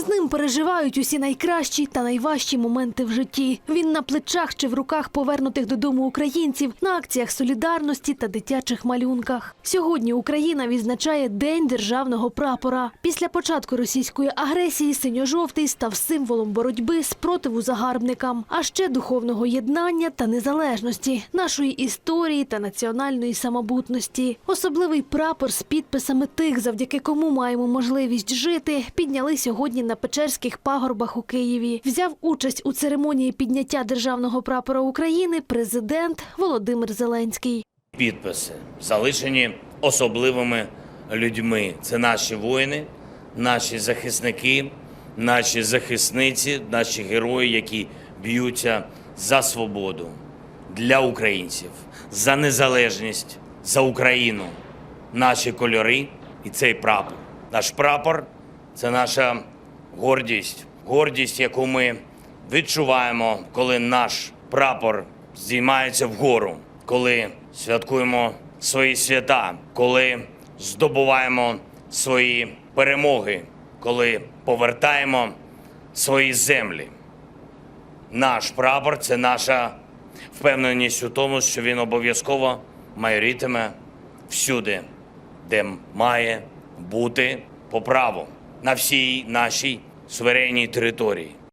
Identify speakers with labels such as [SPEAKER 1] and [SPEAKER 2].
[SPEAKER 1] З ним переживають усі найкращі та найважчі моменти в житті. Він на плечах чи в руках повернутих додому українців на акціях солідарності та дитячих малюнках. Сьогодні Україна відзначає День державного прапора. Після початку російської агресії синьо-жовтий став символом боротьби спротиву загарбникам, а ще духовного єднання та незалежності, нашої історії та національної самобутності. Особливий прапор з підписами тих, завдяки кому маємо можливість жити, підняли сьогодні на Печерських пагорбах у Києві. Взяв участь у церемонії підняття державного прапора України президент Володимир Зеленський.
[SPEAKER 2] підписи, залишені особливими людьми. Це наші воїни, наші захисники, наші захисниці, наші герої, які б'ються за свободу для українців, за незалежність, за Україну, наші кольори і цей прапор. Наш прапор це наша гордість, гордість, яку ми відчуваємо, коли наш прапор здіймається вгору, коли святкуємо свої свята, коли здобуваємо свої перемоги, коли повертаємо свої землі. Наш прапор це наша впевненість у тому, що він обов'язково майорітиме всюди, де має бути по праву на всій нашій суверенній території.